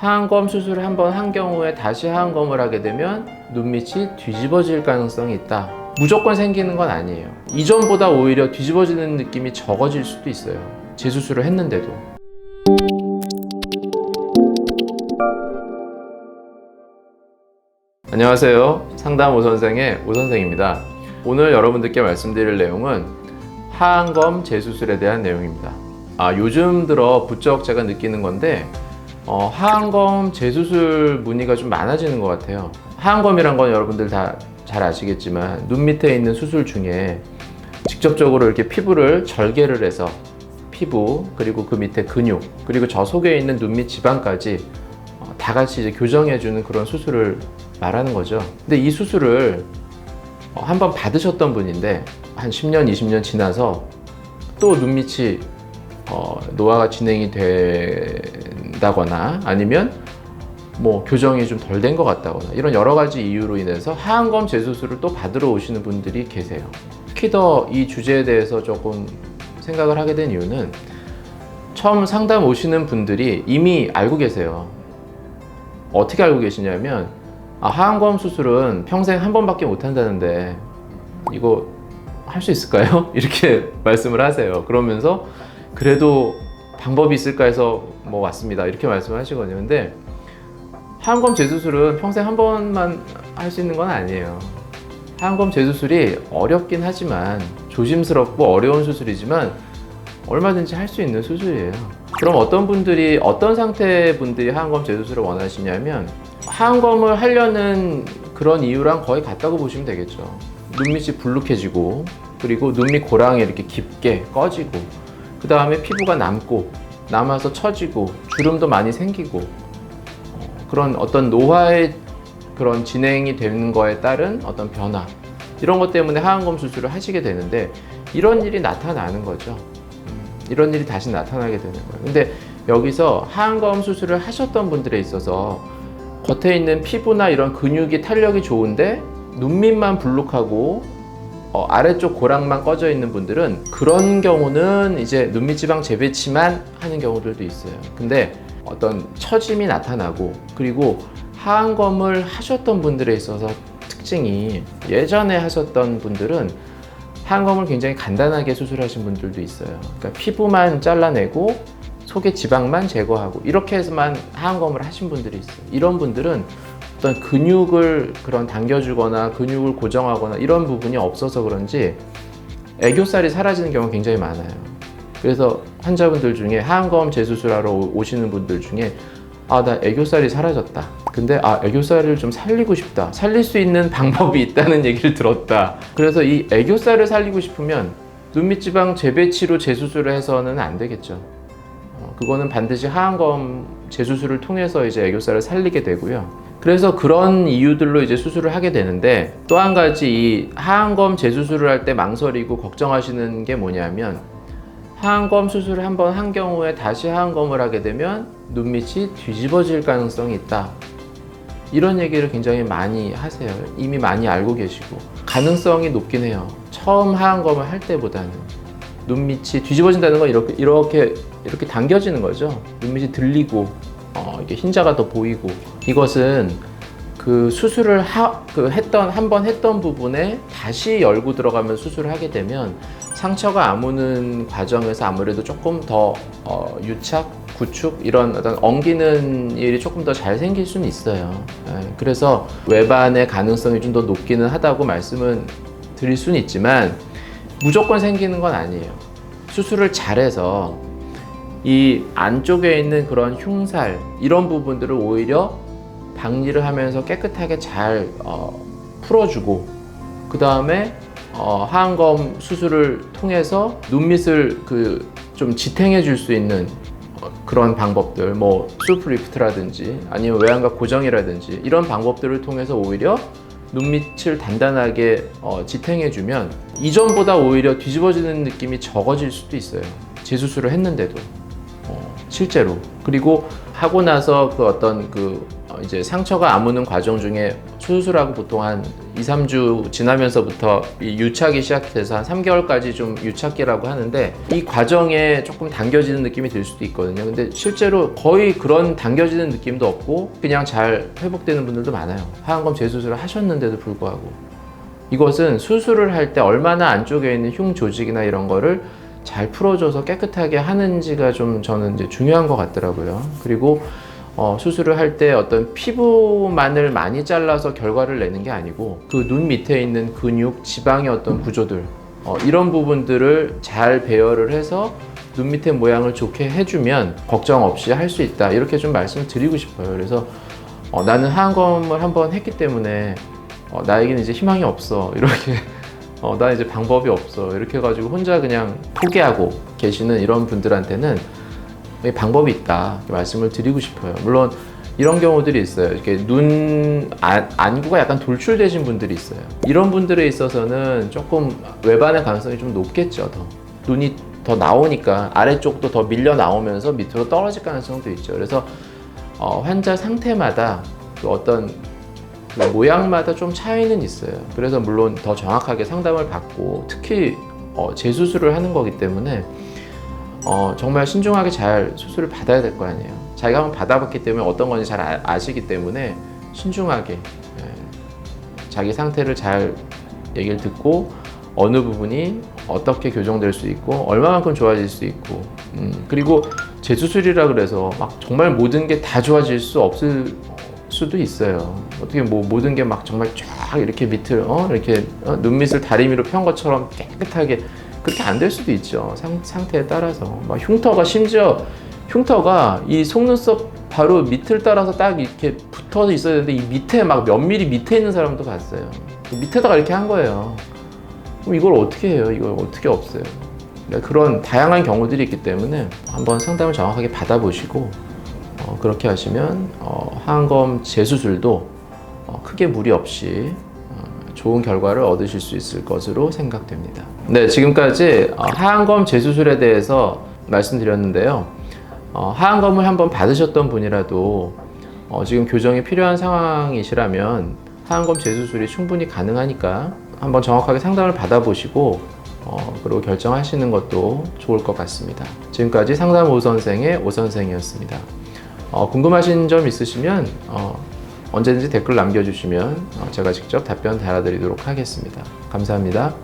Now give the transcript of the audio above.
하안검 수술을 한번 한 경우에 다시 하안검을 하게 되면 눈밑이 뒤집어질 가능성이 있다. 무조건 생기는 건 아니에요. 이전보다 오히려 뒤집어지는 느낌이 적어질 수도 있어요. 재수술을 했는데도. 안녕하세요. 상담 오 선생의 오 선생입니다. 오늘 여러분들께 말씀드릴 내용은 하안검 재수술에 대한 내용입니다. 아, 요즘 들어 부쩍 제가 느끼는 건데 어, 하안검 재수술 문의가 좀 많아지는 것 같아요. 하안검이란 건 여러분들 다 잘 아시겠지만 눈 밑에 있는 수술 중에 직접적으로 이렇게 피부를 절개를 해서 피부 그리고 그 밑에 근육 그리고 저 속에 있는 눈밑 지방까지 어, 다 같이 이제 교정해주는 그런 수술을 말하는 거죠. 근데 이 수술을 어, 한번 받으셨던 분인데 한 10년, 20년 지나서 또 눈밑이 어, 노화가 진행이 된다거나 아니면 뭐 교정이 좀 덜 된 것 같다거나 이런 여러 가지 이유로 인해서 하안검 재수술을 또 받으러 오시는 분들이 계세요. 특히 더 이 주제에 대해서 조금 생각을 하게 된 이유는 처음 상담 오시는 분들이 이미 알고 계세요. 어떻게 알고 계시냐면 아, 하안검 수술은 평생 한 번밖에 못 한다는데 이거 할 수 있을까요? 이렇게 말씀을 하세요. 그러면서 그래도 방법이 있을까 해서 뭐 왔습니다. 이렇게 말씀을 하시거든요. 근데 하안검 재수술은 평생 한 번만 할 수 있는 건 아니에요. 하안검 재수술이 어렵긴 하지만 조심스럽고 어려운 수술이지만 얼마든지 할 수 있는 수술이에요. 그럼 어떤 분들이 어떤 상태 분들이 하안검 재수술을 원하시냐면 하안검을 하려는 그런 이유랑 거의 같다고 보시면 되겠죠. 눈밑이 불룩해지고 그리고 눈밑 고랑이 이렇게 깊게 꺼지고 그 다음에 피부가 남고 남아서 처지고 주름도 많이 생기고 어, 그런 어떤 노화의 그런 진행이 되는 거에 따른 어떤 변화 이런 것 때문에 하안검 수술을 하시게 되는데 이런 일이 나타나는 거죠. 음, 이런 일이 다시 나타나게 되는 거예요. 근데 여기서 하안검 수술을 하셨던 분들에 있어서 겉에 있는 피부나 이런 근육이 탄력이 좋은데 눈밑만 불룩하고 어, 아래쪽 고랑만 꺼져 있는 분들은 그런 경우는 이제 눈밑 지방 재배치만 하는 경우들도 있어요. 근데 어떤 처짐이 나타나고 그리고 하안검을 하셨던 분들에 있어서 특징이 예전에 하셨던 분들은 하안검을 굉장히 간단하게 수술하신 분들도 있어요. 그러니까 피부만 잘라내고 속의 지방만 제거하고 이렇게 해서만 하안검을 하신 분들이 있어요. 이런 분들은 어떤 근육을 그런 당겨주거나 근육을 고정하거나 이런 부분이 없어서 그런지 애교살이 사라지는 경우가 굉장히 많아요. 그래서 환자분들 중에 하안검 재수술하러 오- 오시는 분들 중에 아, 나 애교살이 사라졌다. 근데 아, 애교살을 좀 살리고 싶다. 살릴 수 있는 방법이 있다는 얘기를 들었다. 그래서 이 애교살을 살리고 싶으면 눈밑 지방 재배치로 재수술을 해서는 안 되겠죠. 어, 그거는 반드시 하안검 재수술을 통해서 이제 애교살을 살리게 되고요. 그래서 그런 이유들로 이제 수술을 하게 되는데 또 한 가지 이 하안검 재수술을 할 때 망설이고 걱정하시는 게 뭐냐면 하안검 수술을 한 번 한 경우에 다시 하안검을 하게 되면 눈밑이 뒤집어질 가능성이 있다. 이런 얘기를 굉장히 많이 하세요. 이미 많이 알고 계시고 가능성이 높긴 해요. 처음 하안검을 할 때보다는 눈밑이 뒤집어진다는 건 이렇게 이렇게 이렇게 당겨지는 거죠. 눈밑이 들리고 어, 이게 흰자가 더 보이고 이것은 그 수술을 하, 그 했던 한 번 했던 부분에 다시 열고 들어가면 수술을 하게 되면 상처가 아무는 과정에서 아무래도 조금 더 어, 유착, 구축 이런 어떤 엉기는 일이 조금 더 잘 생길 수는 있어요. 예, 그래서 외반의 가능성이 좀 더 높기는 하다고 말씀은 드릴 수는 있지만 무조건 생기는 건 아니에요. 수술을 잘해서 이 안쪽에 있는 그런 흉살 이런 부분들을 오히려 박리를 하면서 깨끗하게 잘 어, 풀어주고 그 다음에 어, 하안검 수술을 통해서 눈밑을 그 좀 지탱해 줄 수 있는 어, 그런 방법들 뭐 수프 리프트라든지 아니면 외양각 고정이라든지 이런 방법들을 통해서 오히려 눈밑을 단단하게 어, 지탱해 주면 이전보다 오히려 뒤집어지는 느낌이 적어질 수도 있어요. 재수술을 했는데도. 어, 실제로. 그리고 하고 나서 그 어떤 그 어, 이제 상처가 아무는 과정 중에 수술하고 보통 한 2, 3주 지나면서부터 이 유착이 시작돼서 한 3개월까지 좀 유착기라고 하는데 이 과정에 조금 당겨지는 느낌이 들 수도 있거든요. 근데 실제로 거의 그런 당겨지는 느낌도 없고 그냥 잘 회복되는 분들도 많아요. 하안검 재수술을 하셨는데도 불구하고 이것은 수술을 할 때 얼마나 안쪽에 있는 흉 조직이나 이런 거를 잘 풀어줘서 깨끗하게 하는지가 좀 저는 이제 중요한 것 같더라고요. 그리고 어, 수술을 할 때 어떤 피부만을 많이 잘라서 결과를 내는 게 아니고 그 눈 밑에 있는 근육, 지방의 어떤 구조들 어, 이런 부분들을 잘 배열을 해서 눈 밑에 모양을 좋게 해주면 걱정 없이 할 수 있다. 이렇게 좀 말씀드리고 싶어요. 그래서 어, 나는 하안검을 한번 했기 때문에 어, 나에게는 이제 희망이 없어. 이렇게 어, 나 이제 방법이 없어. 이렇게 해가지고 혼자 그냥 포기하고 계시는 이런 분들한테는 이 방법이 있다 말씀을 드리고 싶어요. 물론 이런 경우들이 있어요. 이렇게 눈 안, 안구가 약간 돌출되신 분들이 있어요. 이런 분들에 있어서는 조금 외반의 가능성이 좀 높겠죠. 더 눈이 더 나오니까 아래쪽도 더 밀려 나오면서 밑으로 떨어질 가능성도 있죠. 그래서 어, 환자 상태마다 그 어떤 그 모양마다 좀 차이는 있어요. 그래서 물론 더 정확하게 상담을 받고 특히 어, 재수술을 하는 거기 때문에 어, 정말 신중하게 잘 수술을 받아야 될 거 아니에요. 자기가 한번 받아봤기 때문에 어떤 건지 잘 아, 아시기 때문에 신중하게 예, 자기 상태를 잘 얘기를 듣고 어느 부분이 어떻게 교정될 수 있고 얼마만큼 좋아질 수 있고 음, 그리고 재수술이라 그래서 막 정말 모든 게 다 좋아질 수 없을 수도 있어요. 어떻게 뭐 모든 게 막 정말 쫙 이렇게 밑을 어 이렇게 어, 눈 밑을 다리미로 편 것처럼 깨끗하게 그렇게 안 될 수도 있죠. 상, 상태에 따라서 막 흉터가 심지어 흉터가 이 속눈썹 바로 밑을 따라서 딱 이렇게 붙어 있어야 되는데 이 밑에 막 몇 미리 밑에 있는 사람도 봤어요. 그 밑에다가 이렇게 한 거예요. 그럼 이걸 어떻게 해요? 이걸 어떻게 없어요? 그러니까 그런 다양한 경우들이 있기 때문에 한번 상담을 정확하게 받아보시고 어, 그렇게 하시면 어, 하안검 재수술도 어, 크게 무리 없이 어, 좋은 결과를 얻으실 수 있을 것으로 생각됩니다. 네, 지금까지 어, 하안검 재수술에 대해서 말씀드렸는데요. 어, 하안검을 한번 받으셨던 분이라도 어, 지금 교정이 필요한 상황이시라면 하안검 재수술이 충분히 가능하니까 한번 정확하게 상담을 받아보시고 어, 그리고 결정하시는 것도 좋을 것 같습니다. 지금까지 상담 오 선생의 오 선생이었습니다. 어, 궁금하신 점 있으시면 어, 언제든지 댓글 남겨주시면 어, 제가 직접 답변 달아드리도록 하겠습니다. 감사합니다.